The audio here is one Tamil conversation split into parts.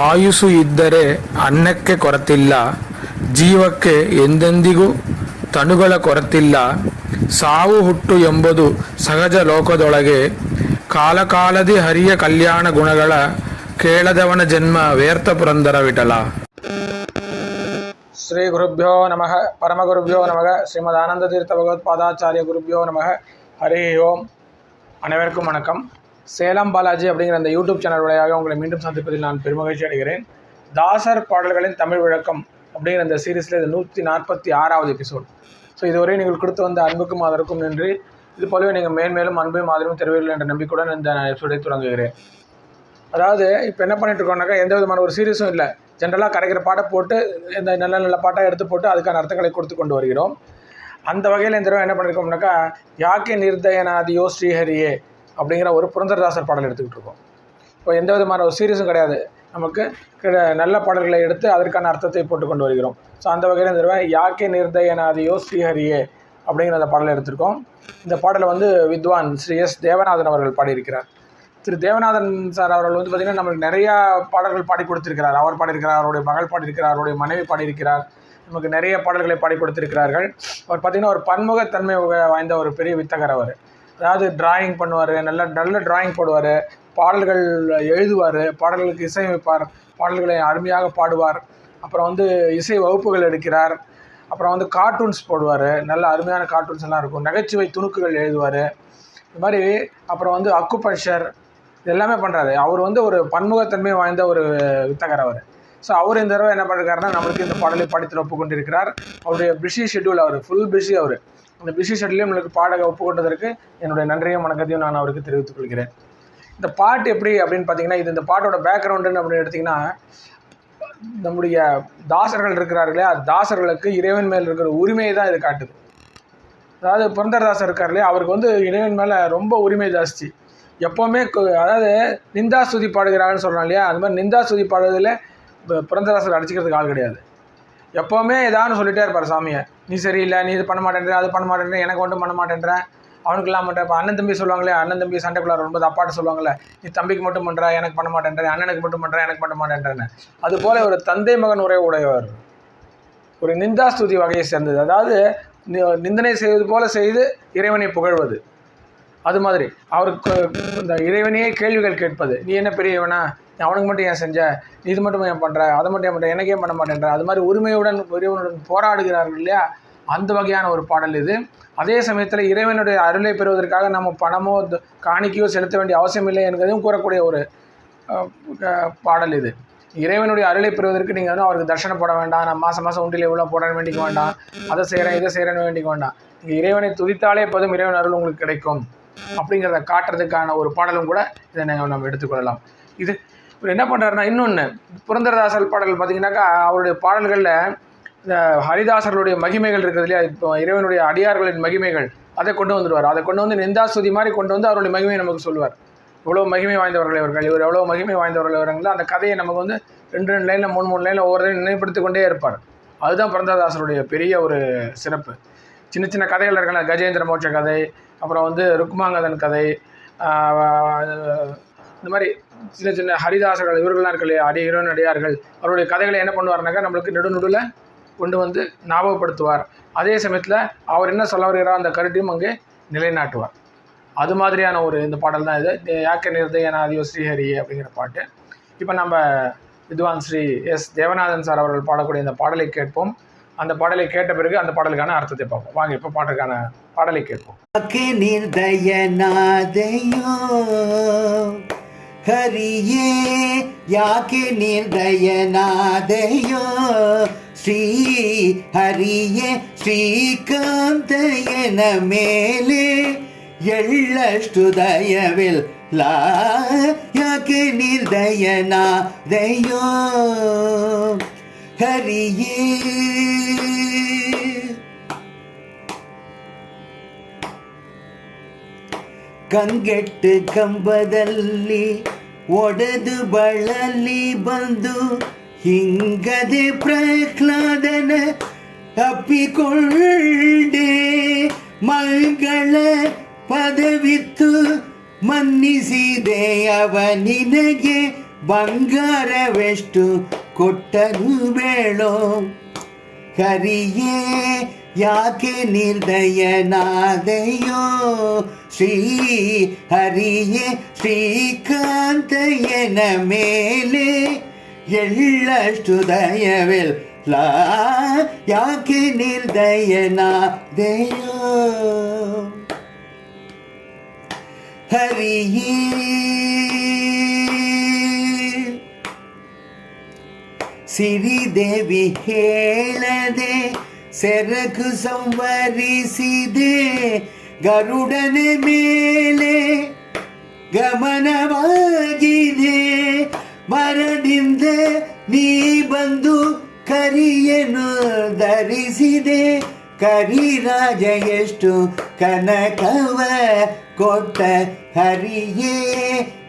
ಆಯುಸ್ಸು ಇದ್ದರೆ ಅನ್ನಕ್ಕೆ ಕೊರತಿಲ್ಲ ಜೀವಕ್ಕೆ ಎಂದೆಂದಿಗೂ ತನುಗಳ ಕೊರತಿಲ್ಲ ಸಾವು ಹುಟ್ಟು ಎಂಬುದು ಸಹಜ ಲೋಕದೊಳಗೆ ಕಾಲಕಾಲದಿ ಹರಿಯ ಕಲ್ಯಾಣ ಗುಣಗಳ ಕೇಳದವನ ಜನ್ಮ ವ್ಯರ್ಥ ಪುರಂದರ ವಿಠಲ ಶ್ರೀ ಗುರುಭ್ಯೋ ನಮಃ பரமகுருபியோ நமக ஸ்ரீமத் ஆனந்த தீர்த்த பகவத்பாதாச்சாரிய குருபியோ நமக ஹரி ஓம் அனைவருக்கும் வணக்கம் சேலம் பாலாஜி அப்படிங்கிற அந்த யூடியூப் சேனல் வழியாக உங்களை மீண்டும் சந்திப்பதில் நான் பெருமகிழ்ச்சி அடைகிறேன். தாசர் பாடல்களின் தமிழ் விளக்கம் அப்படிங்கிற இந்த சீரீஸில் இது நூற்றி நாற்பத்தி ஆறாவது எபிசோட் ஸோ இதுவரை நீங்கள் கொடுத்து வந்த அன்புக்கும் அதற்கும் நன்றி. இது போலவே நீங்கள் மேன்மேலும் அன்பையும் ஆதரவும் தருவீர்கள் என்ற நம்பிக்கையுடன் இந்த எபிசோடை தொடங்குகிறேன் அதாவது இப்போ என்ன பண்ணிட்டு இருக்கோம்னாக்கா எந்த விதமான ஒரு சீரியஸும் இல்லை. ஜென்ரலாக கிடைக்கிற பாட்டை போட்டு இந்த நல்ல நல்ல பாட்டாக எடுத்து போட்டு அதுக்கான அர்த்தங்களை கொடுத்து கொண்டு வருகிறோம். அந்த வகையில் இந்த தடவை என்ன பண்ணியிருக்கோம்னாக்கா யாக்கே நிர்தயனாதியோ ஸ்ரீஹரியே அப்படிங்கிற ஒரு புரந்தரதாசர் பாடல் எடுத்துக்கிட்டு இருக்கோம் இப்போ எந்த விதமான ஒரு சீரியஸும் கிடையாது. நமக்கு நல்ல பாடல்களை எடுத்து அதற்கான அர்த்தத்தை போட்டு கொண்டு வருகிறோம். ஸோ அந்த வகையில் இந்த யாக்கே நிர்தயனாதியோ ஸ்ரீஹரியே அப்படிங்கிற அந்த பாடலை எடுத்திருக்கோம். இந்த பாடலை வந்து வித்வான் ஸ்ரீ எஸ் தேவநாதன் அவர்கள் பாடியிருக்கிறார். திரு தேவநாதன் சார் அவர்கள் வந்து பார்த்திங்கன்னா நம்மளுக்கு நிறையா பாடல்கள் பாடி கொடுத்திருக்கிறார். அவர் பாடியிருக்கிறார் அவருடைய மகள் பாடியிருக்கிறார் அவருடைய மனைவி பாடியிருக்கிறார். நமக்கு நிறைய பாடல்களை பாடி கொடுத்திருக்கிறார்கள். அவர் பார்த்திங்கன்னா ஒரு பன்முகத்தன்மை வாய்ந்த ஒரு பெரிய வித்தகர் அவர். அதாவது டிராயிங் பண்ணுவார் நல்ல நல்ல டிராயிங் போடுவார் பாடல்கள் எழுதுவார் பாடல்களுக்கு இசையமைப்பார் பாடல்களை அருமையாக பாடுவார். அப்புறம் வந்து இசை வகுப்புகள் எடுக்கிறார். அப்புறம் வந்து கார்ட்டூன்ஸ் போடுவார் நல்ல அருமையான கார்ட்டூன்ஸ் எல்லாம் இருக்கும். நகைச்சுவை துணுக்குகள் எழுதுவார். இது மாதிரி அப்புறம் வந்து அக்குபஞ்சர் இது எல்லாமே பண்ணுறாரு அவர் வந்து ஒரு பன்முகத்தன்மை வாய்ந்த ஒரு வித்தகர் அவர். ஸோ அவர் இந்த தடவை என்ன பண்ணுறாருன்னா நம்மளுக்கு இந்த பாடலை படித்து ஒப்புக்கொண்டிருக்கிறார். அவருடைய பிஸி ஷெட்யூல் அவர் ஃபுல் பிஸி அவர். அந்த பிஸி ஷெட்யூலையும் நம்மளுக்கு பாட ஒப்புக்கொண்டதற்கு என்னுடைய நன்றியும் வணக்கத்தையும் நான் அவருக்கு தெரிவித்துக் கொள்கிறேன். இந்த பாட்டு எப்படி அப்படின்னு பார்த்தீங்கன்னா இது இந்த பாட்டோட பேக்ரவுண்டுன்னு அப்படின்னு எடுத்திங்கன்னா நம்முடைய தாசர்கள் இருக்கிறார்களே அது தாசர்களுக்கு இறைவன் மேல் இருக்கிற உரிமையை தான் இது காட்டுது. அதாவது புரந்தரதாசர் இருக்கார் இல்லையா அவருக்கு வந்து இறைவன் மேலே ரொம்ப உரிமை ஜாஸ்தி. எப்போவுமே அதாவது நிந்தா ஸ்துதி பாடுகிறான்னு சொல்கிறாங்க இல்லையா அது மாதிரி நிந்தா ஸ்துதி பாடுறதுல பு- புரந்தரதாசர் அடிச்சுக்கிறதுக்கு ஆள் கிடையாது. எப்போவுமே ஏதான்னு சொல்லிட்டே இருப்பார் சாமியை. நீ சரியில்லை நீ இது பண்ண மாட்டேன்ற அது பண்ண மாட்டேன்ற எனக்கு ஒன்றும் பண்ண மாட்டேன்ற. அவனுக்கு எல்லாம் பண்ணுற இப்போ அண்ணன் தம்பி சொல்லுவாங்களே அண்ணன் தம்பி சண்டைக்குள்ளார ரொம்ப அப்பாட்ட சொல்லுவாங்களே நீ தம்பிக்கு மட்டும் பண்ணுறா எனக்கு பண்ண மாட்டேன்ற அண்ணனுக்கு மட்டும் பண்ணுறா எனக்கு பண்ண மாட்டேன்றன்னு. அதுபோல் ஒரு தந்தை மகன் உரை உடையவர். ஒரு நிந்தாஸ்துதி வகையை சேர்ந்தது. அதாவது நிந்தனை செய்வது போல செய்து இறைவனை புகழ்வது. அது மாதிரி. அவருக்கு இந்த இறைவனையே கேள்விகள் கேட்பது. நீ என்ன பெரியவனா? அவனுக்கு மட்டும் ஏன் செஞ்ச? நீ இது மட்டும் ஏன் பண்ணுற அதை மட்டும் ஏன் பண்ணுற எனக்கே பண்ண மாட்டேன்ற? அது மாதிரி உரிமையுடன் இறைவனுடன் போராடுகிறார்கள் இல்லையா? அந்த வகையான ஒரு பாடல் இது. அதே சமயத்தில் இறைவனுடைய அருளை பெறுவதற்காக நம்ம பணமோ காணிக்கையோ செலுத்த வேண்டிய அவசியம் இல்லை என்கிறதையும் கூறக்கூடிய ஒரு பாடல் இது. இறைவனுடைய அருளை பெறுவதற்கு நீங்கள் வந்து அவருக்கு தர்ஷனம் போட வேண்டாம். நான் மாதம் மாதம் உண்டியில் எவ்வளோ போட வேண்டிக்க வேண்டாம். அதை செய்கிறேன் இதை செய்கிறேன்னு வேண்டிக்க வேண்டாம். நீங்கள் இறைவனை துதித்தாலே போதும் இறைவன் அருள் உங்களுக்கு கிடைக்கும். அப்படிங்கிறத காட்டுறதுக்கான ஒரு பாடலும் கூட இதை நாங்கள் நம்ம எடுத்துக்கொள்ளலாம். இது இவர் என்ன பண்ணுறாருன்னா இன்னொன்று புரந்தரதாசல் பாடல் பார்த்தீங்கன்னாக்கா அவருடைய பாடல்களில் இந்த ஹரிதாசர்களுடைய மகிமைகள் இருக்குது இல்லையா? இப்போ இறைவனுடைய அடியார்களின் மகிமைகள் அதை கொண்டு வந்துடுவார். அதை கொண்டு வந்து நிந்தாஸ்துதி மாதிரி கொண்டு வந்து அவருடைய மகிமையை நமக்கு சொல்லுவார். எவ்வளோ மகிமை வாய்ந்தவர்கள் இவர்கள் இவர் எவ்வளோ மகிமை வாய்ந்தவர்கள் இவர்கள் அந்த கதையை நமக்கு வந்து ரெண்டு ரெண்டு லைனில் மூணு மூணு லைனில் ஒவ்வொரு லைன் கொண்டே இருப்பார். அதுதான் புரந்தரதாசருடைய பெரிய ஒரு சிறப்பு. சின்ன சின்ன கதைகள் இருக்கல கஜேந்திர மோட்ச கதை அப்புறம் வந்து ருக்மாங்கதன் கதை இந்த மாதிரி சின்ன சின்ன ஹரிதாசர்கள் இவர்கள்லாம் இருக்கு இல்லையா அடி ஹீரோன் அடியார்கள் அவருடைய கதைகளை என்ன பண்ணுவார்னாக்கா நம்மளுக்கு நெடு நடுவில் கொண்டு வந்து ஞாபகப்படுத்துவார். அதே சமயத்தில் அவர் என்ன சொல்ல வருகிறார் அந்த கருட்டையும் அங்கே நிலைநாட்டுவார். அது மாதிரியான ஒரு இந்த பாடல் தான் இது. யாக்க நிர்தயனாதியோ ஸ்ரீஹரி அப்படிங்கிற பாட்டு. இப்போ நம்ம வித்வான் ஸ்ரீ எஸ். தேவநாதன் சார் அவர்கள் பாடக்கூடிய இந்த பாடலை கேட்போம். அந்த பாடலை கேட்ட பிறகு அந்த பாடலுக்கான அர்த்தத்தை பார்ப்போம் வாங்க இப்போ பாட்டுக்கான பாடலை கேட்போம் ಯಾಕೆ ನಿರ್ದಯನಾದೆಯೋ ಹರಿಯೇ ಯಾಕೆ ನಿರ್ದಯನಾದೆಯೋ ಶ್ರೀ ಹರಿಯೇ ಶ್ರೀಕಾಂತಯ್ಯನ ಮೇಲೆ ಎಳ್ಳಷ್ಟು ದಯವಿಲ್ಲ ಯಾಕೆ ನಿರ್ದಯನಾದೆಯೋ ಹರಿಯೇ ಕಂಗೆಟ್ಟು ಕಂಬದಲ್ಲಿ ಒಡೆದು ಬಳಲಿ ಬಂದು ಹಿಂಗದೆ ಪ್ರಹ್ಲಾದನ ಅಪ್ಪಿಕೊಂಡೆ ಮಂಗಳ ಪದವಿತ್ತು ಮನ್ನಿಸಿದೆ ಅವ ನಿನಗೆ ಬಂಗಾರವೆಷ್ಟು ಕೊಟ್ಟನು ಬೇಳೋ ಹರಿಯೇ ಯಾಕೆ ನಿರ್ದಯನಾದೆಯೋ ಶ್ರೀ ಹರಿಯೇ ಶ್ರೀಕಾಂತಯ್ಯನ ಮೇಲೆ ಎಳ್ಳಷ್ಟು ದಯವಿಲ್ಲ ಯಾಕೆ ನಿರ್ದಯನಾದೆಯೋ ಹರಿಯೇ ಸಿರಿದೇವಿ ಹೇಳದೆ ಸೆರಗು ಸಂವರಿಸಿದೆ ಗರುಡನ ಮೇಲೆ. ಗಮನವಾಗಿದೆ ಮರದಿಂದ ನೀ ಬಂದು ಕರಿಯನ್ನು ಧರಿಸಿದೆ. ಕರಿರಾಜ ಎಷ್ಟು ಕನಕವ ಕೊಟ್ಟ ಹರಿಯೇ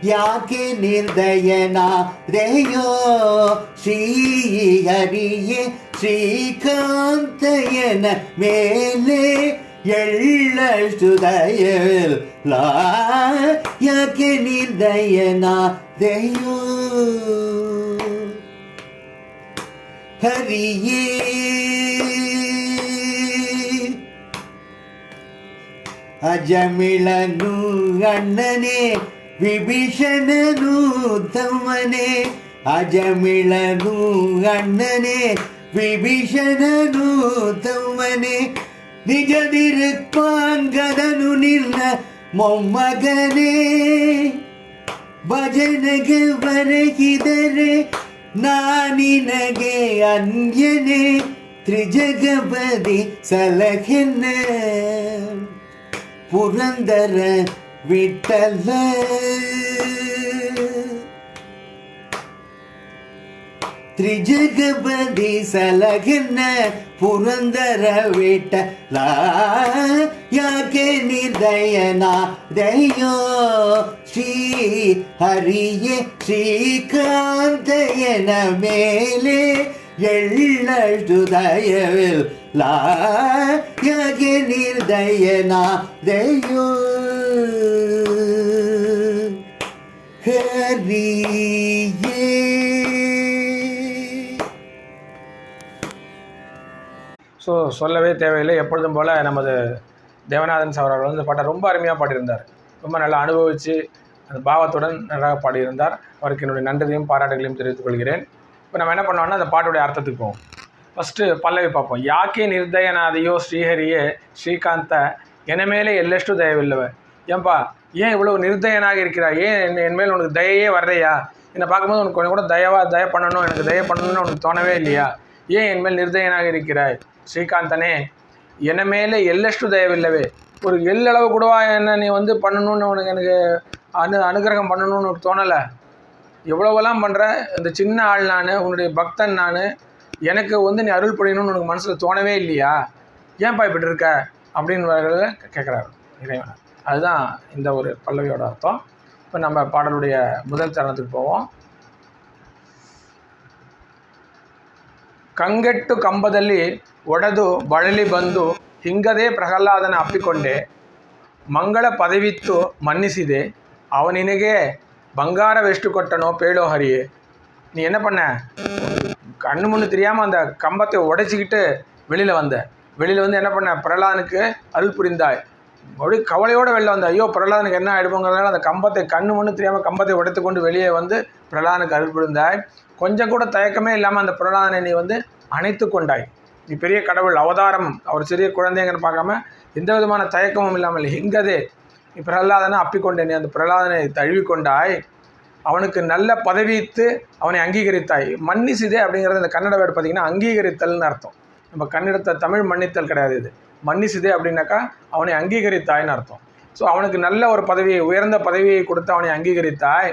ಯಾಕೆ ನಿರ್ದಯನಾದೆಯೋ ಶ್ರೀ ಹರಿಯೇ ಶ್ರೀಕಾಂತಯ್ಯನ ಮೇಲೆ ಎಳ್ಳಷ್ಟು ದಯವಿಲ್ಲ ಯಾಕೆ ನಿರ್ದಯನಾದೆಯೋ ಹರಿಯೇ ಅಜಮಿಳನು ಅಣ್ಣನೇ ವಿಭೀಷಣನು ತಮ್ಮನೆ ಅಜಮಿಳನು ಅಣ್ಣನೇ ವಿಭೀಷಣನು ತಮ್ಮನೆ ನಿಜದಿರುಪಾಂಗದನು ನಿನ್ನ ಮೊಮ್ಮಗನೇ ಭಜನೆಗೆ ಬರಗಿದರೆ ನಾನಿನಗೆ ಅನ್ಯನೇ ತ್ರಿಜಗಬದಿ ಸಲಹೆನ್ನ புரந்தர விட்டல. திரிஜகபதி சலகின்ன புரந்தர விட்டலா. யாக்கே நிர்தயனா தயோ ஸ்ரீ ஹரியே ஸ்ரீகாந்தயன மேலே. ಎಳ್ಳಷ್ಟು ದಯವಿಲ್ಲ ಯಾಕೆ ನಿರ್ದಯನ ದಯೋ ಹರಿಯೇ ஸோ சொல்லவே தேவையில்லை எப்பொழுதும் போல் நமது தேவநாதன் சார் அவர்கள் வந்து பாட்டை ரொம்ப அருமையாக பாடியிருந்தார் ரொம்ப நல்லா அனுபவித்து அந்த பாவத்துடன் நன்றாக பாடியிருந்தார் அவருக்கு என்னுடைய நன்றியையும் பாராட்டுகளையும் தெரிவித்துக் கொள்கிறேன் இப்போ நம்ம என்ன பண்ணோம்னா அந்த பாட்டுடைய அர்த்தத்துக்கு போவோம். ஃபஸ்ட்டு பல்லவி பார்ப்போம். யாக்கே நிர்தயநாதையோ ஸ்ரீஹரியே ஸ்ரீகாந்த எனமேலே எல்லெஷ்டு தயவில்லவ. ஏன்பா ஏன் இவ்வளோ நிர்தயனாக இருக்கிறா ஏன் என் என்மேல் உனக்கு தயையே வரலையா என்னை பார்க்கும்போது உனக்கு கொஞ்சம் கூட தயவாக தய பண்ணணும் எனக்கு தய பண்ணணும்னு உனக்கு தோணவே இல்லையா? ஏன் என் மேல் நிர்தயனாக இருக்கிறாய்? ஸ்ரீகாந்தனே என மேலே எல்லெஷ்டு தயவில்லவே. ஒரு எள்ளளவு கூடவா என்ன நீ வந்து பண்ணணும்னு உனக்கு எனக்கு அனு அனுகிரகம் பண்ணணும்னு உனக்கு தோணலை? எவ்வளவெல்லாம் பண்ணுற இந்த சின்ன ஆள் நான் உன்னுடைய பக்தன் நான் எனக்கு வந்து நீ அருள் புரியணும்னு உனக்கு மனசில் தோணவே இல்லையா ஏன்பா இப்படி இருக்க அப்படின்னு கேட்குறாரு இறைவன் அதுதான் இந்த ஒரு பல்லவியோட அர்த்தம் இப்போ நம்ம பாடலுடைய முதல் தருணத்துக்கு போவோம் ಕಂಗೆಟ್ಟು ಕಂಬದಲ್ಲಿ ಒಡೆದು ಬಳಲಿ ಬಂದು ಹಿಂಗದೇ ಪ್ರಹ್ಲಾದನ ಅಪ್ಪಿಕೊಂಡೆ ಮಂಗಳ ಪದವಿತ್ತು ಮನ್ನಿಸಿದೆ ಅವನಿನಗೆ பங்கார வெஸ்ட்டு கொட்டனோ பேலோ ஹரியே. நீ என்ன பண்ண? கண்ணு முன்னு தெரியாமல் அந்த கம்பத்தை உடைச்சிக்கிட்டு வெளியில் வந்த. வெளியில் வந்து என்ன பண்ண? பிரலாதனுக்கு அருள் புரிந்தாய். அப்படியே கவலையோடு வெளில வந்த. ஐயோ பிரலாதனுக்கு என்ன ஆகிடுவோங்கிறதுனால அந்த கம்பத்தை கண்ணு முன்னு தெரியாமல் கம்பத்தை உடைத்து கொண்டு வெளியே வந்து பிரலானுக்கு அருள் புரிந்தாய். கொஞ்சம் கூட தயக்கமே இல்லாமல் அந்த பிரலானை நீ வந்து அணைத்து கொண்டாய். நீ பெரிய கடவுள் அவதாரம் அவர் சிறிய குழந்தைங்கன்னு பார்க்காம எந்த விதமான தயக்கமும் இல்லாமல் எங்கதே நீ பிரகலாதனை அப்பிக்கொண்டே நீ அந்த பிரகலாதனை தழுவிக்கொண்டாய் அவனுக்கு நல்ல பதவித்து அவனை அங்கீகரித்தாய். மன்னிசிதே அப்படிங்கிறது இந்த கன்னட வேர்டு பார்த்தீங்கன்னா அங்கீகரித்தல்னு அர்த்தம். நம்ம கன்னடத்தை தமிழ் மன்னித்தல் கிடையாது இது. மன்னிசிதே அப்படின்னாக்கா அவனை அங்கீகரித்தாய்னு அர்த்தம். ஸோ அவனுக்கு நல்ல ஒரு பதவியை உயர்ந்த பதவியை கொடுத்து அவனை அங்கீகரித்தாய்.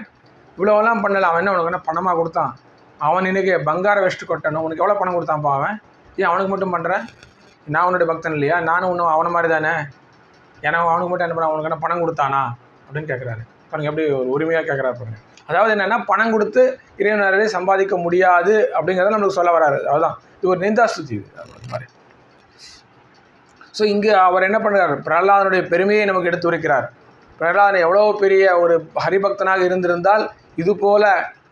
இவ்வளோலாம் பண்ணலை அவன் என்ன உனக்கு என்ன பணமாக கொடுத்தான்? அவன் இன்றைக்கி பங்கார வெஸ்ட் கொட்டணும். உனக்கு எவ்வளோ பணம் கொடுத்தான்ப்பா அவன் ஏன் அவனுக்கு மட்டும் பண்ணுறேன் நான் உன்னுடைய பக்தன் இல்லையா? நானும் இன்னும் அவனை மாதிரி தானே? ஏன்னா அவனுக்கு மட்டும் என்ன பண்ண அவனுக்கு என்ன பணம் கொடுத்தானா? அப்படின்னு கேட்குறாரு பாருங்க எப்படி ஒரு உரிமையாக கேட்குறாரு பாருங்க. அதாவது என்னென்னா பணம் கொடுத்து இறைவனரை சம்பாதிக்க முடியாது அப்படிங்கிறத நம்மளுக்கு சொல்ல வராரு. அதுதான் இது ஒரு நிந்தாஸ்துதி இது. அது மாதிரி. ஸோ இங்கு அவர் என்ன பண்ணுறார் பிரகலாதனுடைய பெருமையை நமக்கு எடுத்து உரைக்கிறார். பிரகலாதன் எவ்வளோ பெரிய ஒரு ஹரிபக்தனாக இருந்திருந்தால் இது போல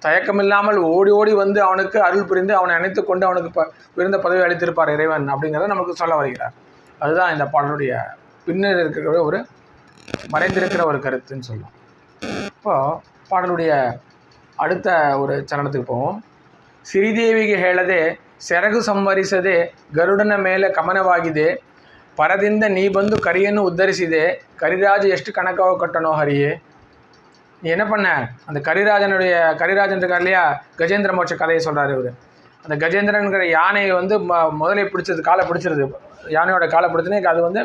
தயக்கமில்லாமல் ஓடி ஓடி வந்து அவனுக்கு அருள் புரிந்து அவனை அணைத்து கொண்டு அவனுக்கு ப விருந்த பதவி அளித்திருப்பார் இறைவன் அப்படிங்கிறத நமக்கு சொல்ல வருகிறார். அதுதான் இந்த பாடலுடைய பின்னர் இருக்கிற ஒரு மறைந்திருக்கிற ஒரு கருத்துன்னு சொல்லலாம் இப்போ பாடலுடைய அடுத்த ஒரு சரணத்துக்கு போவோம் ಸಿರಿದೇವಿಗೆ ಹೇಳದೆ ಸೆರಗು ಸಂವರಿಸದೆ ಗರುಡನ ಮೇಲೆ ಕಮನವಾಗಿದೆ ಪರದಿಂದ ನೀ ಬಂದು ಕರಿಯನ್ನು ಉದ್ಧರಿಸಿದೆ ಕರಿರಾಜ ಎಷ್ಟು ಕಣಕವ ಕಟ್ಟನೋ ಹರಿಯೇ நீ என்ன பண்ண அந்த கரிராஜனுடைய கரிராஜன் இருக்கார் இல்லையா கஜேந்திர மோட்ச கதையை சொல்கிறாரு இவர் அந்த கஜேந்திரன்கிற யானையை வந்து ம முதலை பிடிச்சது காலை பிடிச்சிருது யானையோட காலை பிடிச்சுனே அது வந்து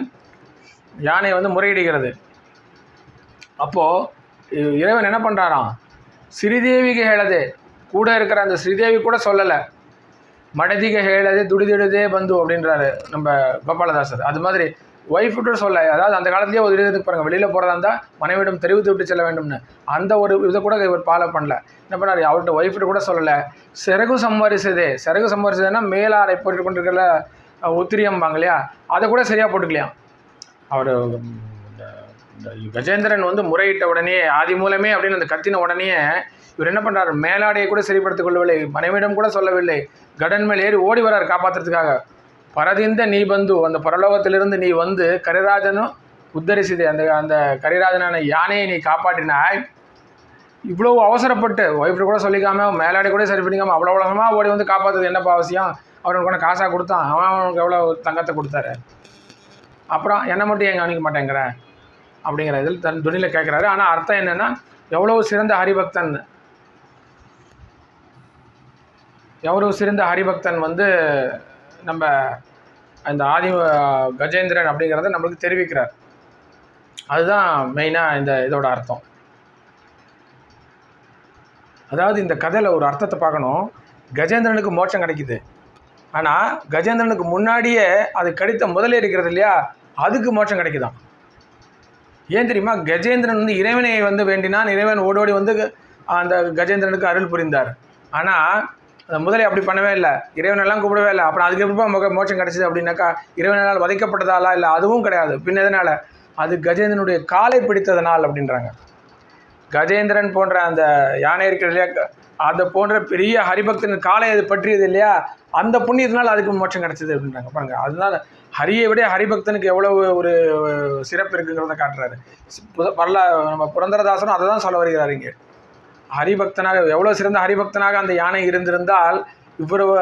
யானை வந்து முறையிடுகிறது. அப்போது இறைவன் என்ன பண்ணுறாராம் ஸ்ரீதேவி ஹேளதே கூட இருக்கிற அந்த ஸ்ரீதேவி கூட சொல்லலை. மடதிக கேளது துடிதிடுதே பந்து அப்படின்றாரு நம்ம கோபாலதாசர். அது மாதிரி ஒய்ஃப்ட்டு சொல்ல அதாவது அந்த காலத்திலேயே ஒரு இதுக்கு பாருங்கள் வெளியில் போகிறதா இருந்தால் மனைவிடம் தெரிவித்து விட்டு செல்ல வேண்டும்னு. அந்த ஒரு இதை கூட இவர் ஃபாலோ பண்ணல. என்ன பண்ணார்? அவர்கிட்ட ஒய்ஃப்ட்டு கூட சொல்லலை. சிறகு சம்பாரிச்சதே சிறகு சம்பாரிச்சதுன்னா மேலாடை போட்டு கொண்டிருக்கிற உத்திரியம்பாங்க இல்லையா? அதை கூட சரியாக போட்டுக்கலையாம். அவர் கஜேந்திரன் வந்து முறையிட்ட உடனே ஆதி மூலமே அப்படின்னு அந்த கத்தின உடனே இவர் என்ன பண்ணுறாரு மேலாடையை கூட சரிப்படுத்திக் கொள்ளவில்லை. மனைவிடம் கூட சொல்லவில்லை. கடன் மேல் ஏறி ஓடி வரார் காப்பாற்றுறதுக்காக பரதிந்த நீ பந்து அந்த பரலோகத்திலிருந்து நீ வந்து கரிராஜனும் உத்தரிசிதே. அந்த அந்த கரிராஜனான யானையை நீ காப்பாற்றினாய். இவ்வளோ அவசரப்பட்டு ஒய்ஃப்ட கூட சொல்லிக்காம மேலாடை கூட சரி பண்ணிக்காமல் அவ்வளோ உலகமாக ஓடி வந்து காப்பாற்றுறது என்னப்பா அவசியம்? அவர் உனக்கு காசாக கொடுத்தான். அவன் அவனுக்கு எவ்வளோ தங்கத்தை கொடுத்தாரு? அப்புறம் என்னை மட்டும் ஏன் கவனிக்க மாட்டேங்கிற? அப்படிங்கிற இதில் தன் துணியில் கேட்குறாரு. ஆனால் அர்த்தம் என்னென்னா எவ்வளோ சிறந்த ஹரிபக்தன்? எவ்வளோ சிறந்த ஹரிபக்தன் வந்து நம்ம அந்த ஆதி கஜேந்திரன் அப்படிங்கிறத நம்மளுக்கு தெரிவிக்கிறார். அதுதான் மெயினாக இந்த இதோட அர்த்தம். அதாவது இந்த கதையில் ஒரு அர்த்தத்தை பார்க்கணும். கஜேந்திரனுக்கு மோட்சம் கிடைக்குது. ஆனால் கஜேந்திரனுக்கு முன்னாடியே அது கடித்த முதலே இருக்கிறது இல்லையா? அதுக்கு மோட்சம் கிடைக்குதாம் ஏன் தெரியுமா? கஜேந்திரன் வந்து இறைவனை வந்து வேண்டினான். இறைவன் ஓடோடி வந்து அந்த கஜேந்திரனுக்கு அருள் புரிந்தார். ஆனால் அந்த முதலே அப்படி பண்ணவே இல்லை. இறைவனெல்லாம் கூப்பிடவே இல்லை. அப்புறம் அதுக்கு எப்படிப்பா முக மோட்சம் கிடைச்சிது அப்படின்னாக்கா இறைவனால் வதைக்கப்பட்டதாலா இல்லை அதுவும் கிடையாது. பின் எதனால்? அது கஜேந்திரனுடைய காலை பிடித்ததனால் அப்படின்றாங்க. கஜேந்திரன் போன்ற அந்த யானை இருக்கிற இல்லையா? அதை போன்ற பெரிய ஹரிபக்தன் காலை அது பற்றியது இல்லையா? அந்த புண்ணியத்தினால் அதுக்கு மோட்சம் கிடச்சிது அப்படின்றாங்க. பாருங்கள் அதனால் ஹரியை விட ஹரிபக்தனுக்கு எவ்வளவு ஒரு சிறப்பு இருக்குங்கிறத காட்டுறாரு. வரலா நம்ம புரந்தரதாசனும் அதை தான் சொல்ல வருகிறார் இங்கே. ஹரிபக்தனாக எவ்வளோ சிறந்த ஹரிபக்தனாக அந்த யானை இருந்திருந்தால் இவ்வளவு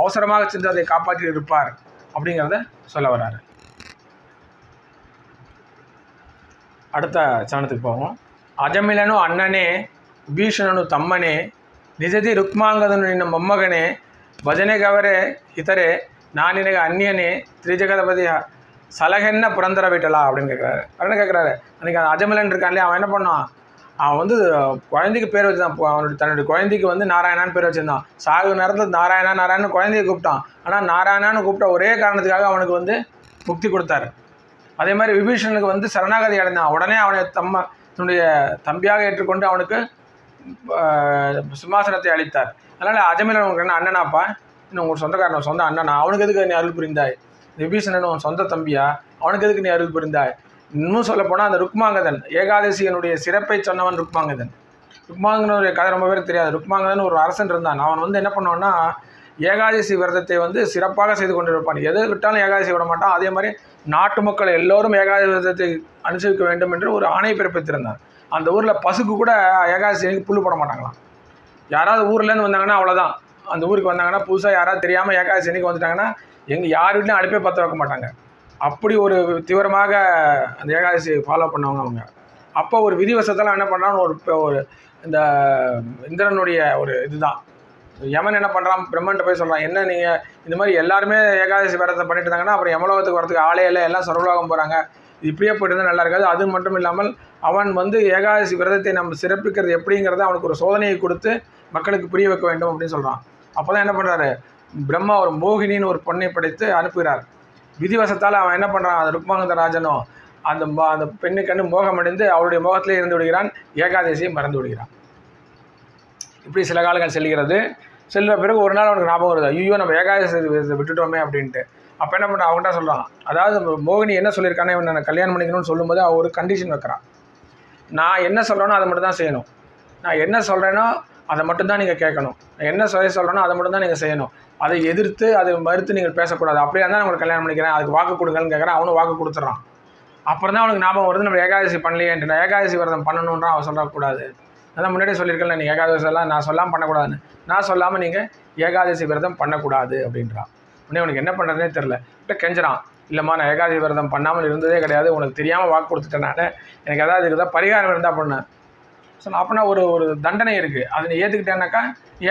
அவசரமாக சென்று அதை காப்பாற்றி இருப்பார் அப்படிங்கிறத சொல்ல வர்றாரு. அடுத்த சரணத்துக்கு போவோம். அஜமிலனும் அண்ணனே பீஷணனும் தம்மனே ನಿಜದಿ ರುಕ್ಮಾಂಗದನು ನಿನ್ನ ಮೊಮ್ಮಗನೇ ಭಜನೆಗವರೇ ಇತರೆ நான் நினைக்க அந்நியனே திரிஜகதபதி சலகென்ன புரந்தர வீட்டலா அப்படின்னு கேட்குறாரு என்ன கேட்குறாரு அன்றைக்கி அந்த அஜமிலன் இருக்கான் இல்லையா அவன் என்ன பண்ணான் அவன் வந்து குழந்தைக்கு பேர் வச்சுதான் அவனுடைய தன்னுடைய குழந்தைக்கு வந்து நாராயணான்னு பேர் வச்சுருந்தான் சாகு நேரத்தில் நாராயணா நாராயணன் குழந்தைய கூப்பிட்டான் ஆனால் நாராயணான்னு கூப்பிட்ட ஒரே காரணத்துக்காக அவனுக்கு வந்து முக்தி கொடுத்தாரு அதே மாதிரி விபீஷணனுக்கு வந்து சரணாகதி அடைந்தான் உடனே அவனை தம்ம தன்னுடைய தம்பியாக ஏற்றுக்கொண்டு அவனுக்கு ஆஹ், சிம்மாசனத்தை அளித்தார். அதனால் அஜமிலன் உனக்கு என்ன அண்ணனாப்பா. இன்னும் உங்கள் சொந்தக்காரன் சொந்த அண்ணனா. அவனுக்கு எதுக்கு நீ அருள் புரிந்தாய்? விபீஷணன் உன் சொந்த தம்பியா? அவனுக்கு எதுக்கு நீ அருள் புரிந்தாய்? இன்னும் சொல்லப்போனால் அந்த ருக்மாங்கதன் ஏகாதசியனுடைய சிறப்பை சொன்னவன் ருக்மாங்கதன். ருக்மாங்கனுடைய கதை ரொம்ப பேருக்கு தெரியாது. ருக்மாங்கதன் ஒரு அரசன் இருந்தான். அவன் வந்து என்ன பண்ணுவான்னா ஏகாதசி விரதத்தை வந்து சிறப்பாக செய்து கொண்டிருப்பான். எதை விட்டாலும் ஏகாதசி விட மாட்டான். அதே மாதிரி நாட்டு மக்கள் எல்லோரும் ஏகாதசி விரதத்தை அனுசரிக்க வேண்டும் என்று ஒரு ஆணை பிறப்பித்திருந்தான். அந்த ஊரில் பசுக்கு கூட ஏகாதசி அன்னைக்கு புல்லு போட மாட்டாங்களாம். யாராவது ஊர்லேருந்து வந்தாங்கன்னா அவ்வளோதான் அந்த ஊருக்கு வந்தாங்கன்னா புதுசாக யாராவது தெரியாமல் ஏகாதசி அன்னைக்கு வந்துட்டாங்கன்னா எங்கள் யார் வீட்லையும் அடுப்பே பற்ற வைக்க மாட்டாங்க. அப்படி ஒரு தீவிரமாக அந்த ஏகாதசி ஃபாலோ பண்ணவங்க அவங்க. அப்போ ஒரு விதிவசத்தெல்லாம் என்ன பண்ணுறான்னு ஒரு ஒரு இந்த இந்திரனுடைய ஒரு இதுதான். யமன் என்ன பண்ணுறான் பிரம்மன்ட்ட போய் சொல்கிறான் என்ன நீங்கள் இந்த மாதிரி எல்லாருமே ஏகாதசி விரதத்தை பண்ணிட்டு இருந்தாங்கன்னா அப்புறம் யமலோகத்துக்கு வரதுக்கு ஆளே இல்லை எல்லாம் சர்வலோகம் போகிறாங்க இப்படியே போயிட்டு நல்லா இருக்காது. அது மட்டும் இல்லாமல் அவன் வந்து ஏகாதசி விரதத்தை நம்ம சிறப்பிக்கிறது எப்படிங்கிறத அவனுக்கு ஒரு சோதனையை கொடுத்து மக்களுக்கு புரிய வைக்க வேண்டும் அப்படின்னு சொல்கிறான் அப்போ தான் என்ன பண்ணுறாரு பிரம்மா ஒரு மோகினின்னு ஒரு பொண்ணை படைத்து அனுப்புகிறார். விதிவசத்தால் அவன் என்ன பண்ணுறான் அந்த ருக்மானந்த ராஜனும் அந்த ம- அந்த பெண்ணு கண்டு மோகமடைந்து அவருடைய மோகத்திலே இருந்து விடுகிறான். ஏகாதசியை மறந்து விடுகிறான். இப்படி சில காலங்கள் செல்கிறது. செல்ல பிறகு ஒரு நாள் அவனுக்கு ஞாபகம் வருது. ஐயோ நம்ம ஏகாதசி விட்டுட்டோமே அப்படின்ட்டு. அப்போ என்ன பண்ணுறான் அவன்கிட்ட சொல்கிறான் அதாவது மோகினி என்ன சொல்லியிருக்கானே இவன் நான் கல்யாணம் பண்ணிக்கணும்னு சொல்லும்போது அவள் ஒரு கண்டிஷன் வைக்கிறான். நான் என்ன சொல்கிறேனோ அதை மட்டும் தான் செய்யணும். நான் என்ன சொல்கிறேனோ அதை மட்டும்தான் நீங்கள் கேட்கணும். என்ன சொல்ல சொல்கிறேனோ அதை மட்டும் தான் நீங்கள் செய்யணும். அதை எதிர்த்து அதை மறுத்து நீங்கள் பேசக்கூடாது. அப்படியே தான் உங்களுக்கு கல்யாணம் பண்ணிக்கிறேன். அதுக்கு வாக்கு கொடுங்கன்னு கேட்குறேன். அவனும் வாக்கு கொடுத்துட்றான் அப்புறம் தான் அவனுக்கு ஞாபகம் வருது நம்ம ஏகாதசி பண்ணலையேன்ட்டு நான் ஏகாதசி விரதம் பண்ணணுன்றான் அவன் சொல்லக்கூடாது. அதான் முன்னாடியே சொல்லியிருக்கேன்ல நீங்கள் ஏகாதசி எல்லாம் நான் சொல்லாமல் பண்ணக்கூடாதுன்னு. நான் சொல்லாமல் நீங்கள் ஏகாதசி விரதம் பண்ணக்கூடாது அப்படின்றான். உடனே உனக்கு என்ன பண்ணுறதுனே தெரில இல்லை கெஞ்சுறான். இல்லைம்மா நான் ஏகாதி விரதம் பண்ணாமல் இருந்ததே கிடையாது. உனக்கு தெரியாமல் வாக்கு கொடுத்துட்டேன் நான். எனக்கு ஏதாவது இருக்குதா? பரிகாரம் இருந்தால் பண்ணேன் ஸோ அப்படின்னா ஒரு ஒரு தண்டனை இருக்குது அதை நீ ஏற்றுக்கிட்டேனாக்கா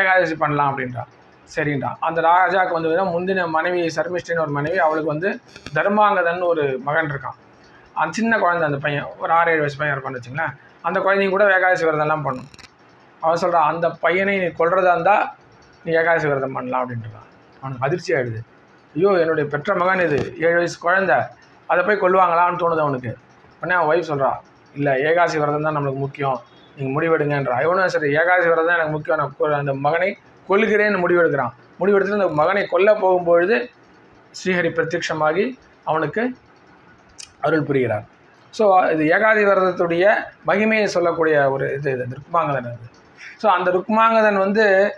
ஏகாதசி பண்ணலாம் அப்படின்றான் சரின்றான் அந்த ராஜாவுக்கு வந்து முந்தின மனைவி சர்மிஷ்டின்னு ஒரு மனைவி அவளுக்கு வந்து தர்மாங்கதன் ஒரு மகன் இருக்கான். அந்த சின்ன குழந்தை அந்த பையன் ஒரு ஆறு ஏழு வயசு பையன் இருப்பான்னு வச்சுங்களேன் அந்த குழந்தையும் கூட ஏகாதசி விரதம்லாம் பண்ணும். அவன் சொல்கிறான் அந்த பையனை நீ கொள்றதா இருந்தால் நீ ஏகாதசி விரதம் பண்ணலாம் அப்படின்றான் அவனுக்கு அதிர்ச்சி ஆகிடுது ஐயோ என்னுடைய பெற்ற மகன் இது ஏழு வயசு குழந்த அதை போய் கொள்வாங்களான்னு தோணுது அவனுக்கு. உடனே அவன் ஒய்ஃப் சொல்கிறான் இல்லை ஏகாசி விரதம் தான் நம்மளுக்கு முக்கியம். நீங்கள் முடிவெடுங்கன்றா. இவனும் சரி ஏகாசி விரதம் தான் எனக்கு முக்கியம். நான் கொ- அந்த மகனை கொல்லுகிறேன்னு முடிவெடுக்கிறான். முடிவெடுத்து அந்த மகனை கொல்ல போகும்பொழுது ஸ்ரீஹரி பிரத்யட்சமாகி அவனுக்கு அருள் புரிகிறார். ஸோ இது ஏகாதி விரதத்துடைய மகிமையை சொல்லக்கூடிய ஒரு இது இது ருக்மாங்கதன் அது. ஸோ அந்த ருக்மாங்கதன் வந்து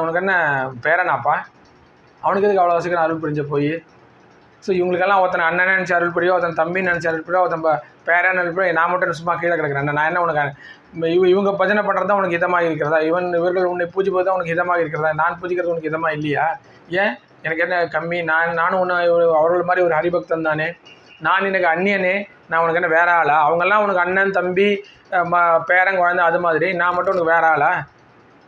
உனக்கு என்ன பேரனாப்பா? அவனுக்கு எதுக்கு அவ்வளோ சீக்கிரம் அருள் புரிஞ்ச போய்? ஸோ இவங்களுக்கெல்லாம் ஒருத்தன் அண்ணன் நினச்சி அருள் புரியோ ஒருத்தன் தம்பி நினச்சி அருள் புரியோ ஒருத்தன் பேரன் அருள் புரியோ நான் மட்டும் சும்மா கீழே கிடக்கிறேன். நான் என்ன உனக்கு இவ இவங்க பஜனை பண்ணுறது தான் உனக்கு இதமாக இருக்கிறதா? இவன் இவர்கள் உன்னை பூஜிப்பது தான் உனக்கு இதமாக இருக்கிறதா? நான் பூஜிக்கிறது உனக்கு இதமாக இல்லையா? ஏன்? எனக்கு என்ன கம்மி? நான் நானும் ஒன்று அவர்கள் மாதிரி ஒரு ஹரிபக்தன் தானே? நான் எனக்கு அந்நியனே நான் உனக்கு என்ன வேற ஆளா? அவங்கெல்லாம் உனக்கு அண்ணன் தம்பி ம- பேரன் குழந்தை அது மாதிரி. நான் மட்டும் உனக்கு வேற ஆளா?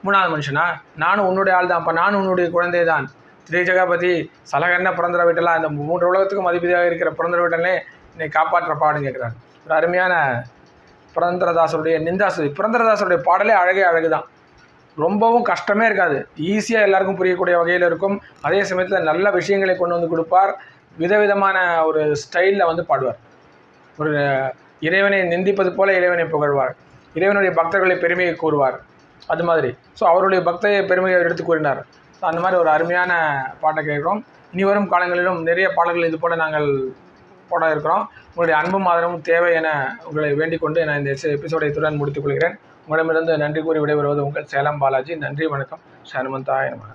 மூணாவது மனுஷனா? நானும் உன்னுடைய ஆள் தான் அப்போ நானும் உன்னுடைய குழந்தை தான் திரை ஜெகபதி சலகண்ண பிறந்தர வீட்டெல்லாம் அந்த மூன்று உலகத்துக்கும் அதிபதியாக இருக்கிற பிறந்தர வீட்டலே என்னை காப்பாற்றப்பாடுன்னு கேட்குறாரு. ஒரு அருமையான புரந்தரதாசருடைய நிந்தாசு. புரந்தரதாசருடைய பாடலே அழகே அழகு தான் ரொம்பவும் கஷ்டமே இருக்காது. ஈஸியாக எல்லாருக்கும் புரியக்கூடிய வகையில் இருக்கும். அதே சமயத்தில் நல்ல விஷயங்களை கொண்டு வந்து கொடுப்பார். விதவிதமான ஒரு ஸ்டைலில் வந்து பாடுவார். ஒரு இறைவனை நிந்திப்பது போல இறைவனை புகழ்வார். இறைவனுடைய பக்தர்களை பெருமையை கூறுவார். அது மாதிரி. ஸோ அவருடைய பக்தையை பெருமையை எடுத்து கூறினார். ஸோ அந்த மாதிரி ஒரு அருமையான பாட்டை கேட்குறோம். இனி வரும் காலங்களிலும் நிறைய பாடல்கள் இது போல நாங்கள் போட இருக்கிறோம். உங்களுடைய அன்பும் ஆதரவும் தேவை என உங்களை வேண்டிக் கொண்டு நான் இந்த எபிசோடை இத்துடன் முடித்துக் கொள்கிறேன். உங்களிடமிருந்து நன்றி கூறி விடைபெறுவது உங்கள் சேலம் பாலாஜி. நன்றி வணக்கம். சனுமந்தாய நமக.